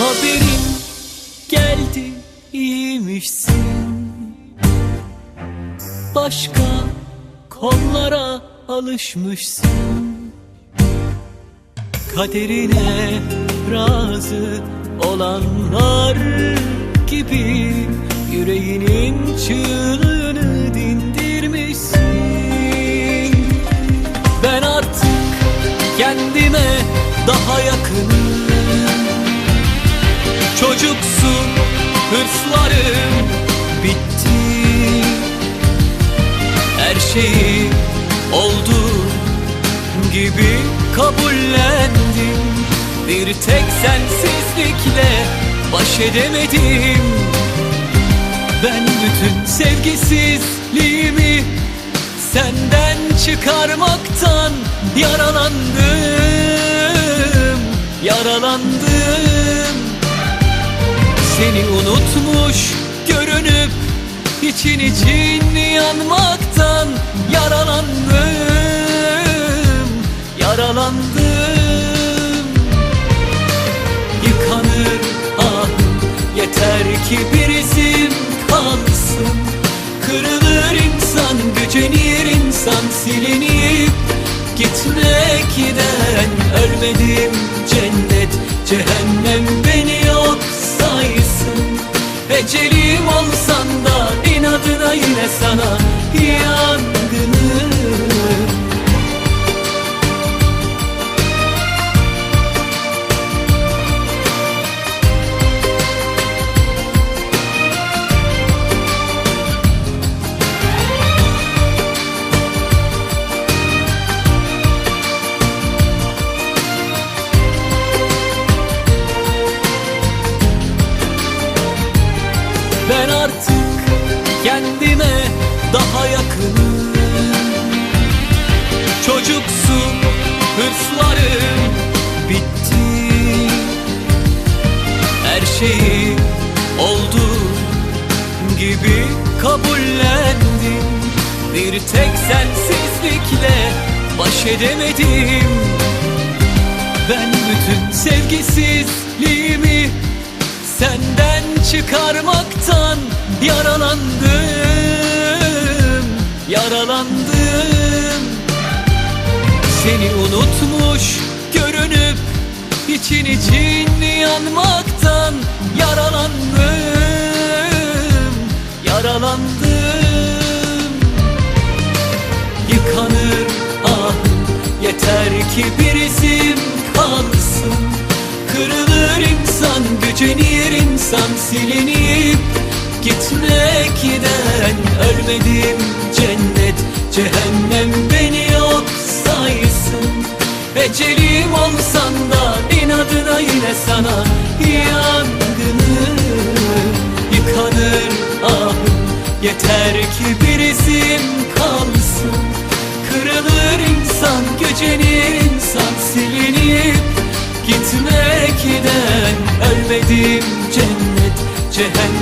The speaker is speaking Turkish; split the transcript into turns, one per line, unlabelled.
Haberin geldi iyiymişsin. Başka kollara alışmışsın. Kaderine razı olanlar gibi Yüreğinin çığlığını dindirmişsin. Ben artık kendime daha yakınım Çocuksu hırslarım bitti. Her şeyi olduğu gibi kabullendim. Bir tek sensizlikle baş edemedim. Ben bütün sevgisizliğimi senden çıkarmaktan yaralandım Yaralandım seni unutmuş görünüp için için yanmaktan yaralandım Yaralandım. Yıkanır ah yeter ki bir izim kalsın. Kırılır insan gücenir insan silinip Gitmekten ölmedim Ecelim olsan da inadına yine sana. Yangınım artık kendime daha yakınım Çocuksu hırslarım bitti. Her şeyi olduğu gibi kabullendim. Bir tek sensizlikle baş edemedim. Ben bütün sevgisizliğimi çıkarmaktan yaralandım Yaralandım. Seni unutmuş görünüp için için yanmaktan yaralandım Yaralandım. Yıkanır ah yeter ki bir izim kalsın. Kırılır insan gücenir insan silinip Gitmekten ölmedim cennet. Cehennem beni yok saysın Ecelim olsan da inadına yine sana yangınım. Yıkanır ah yeter ki bir izim cennet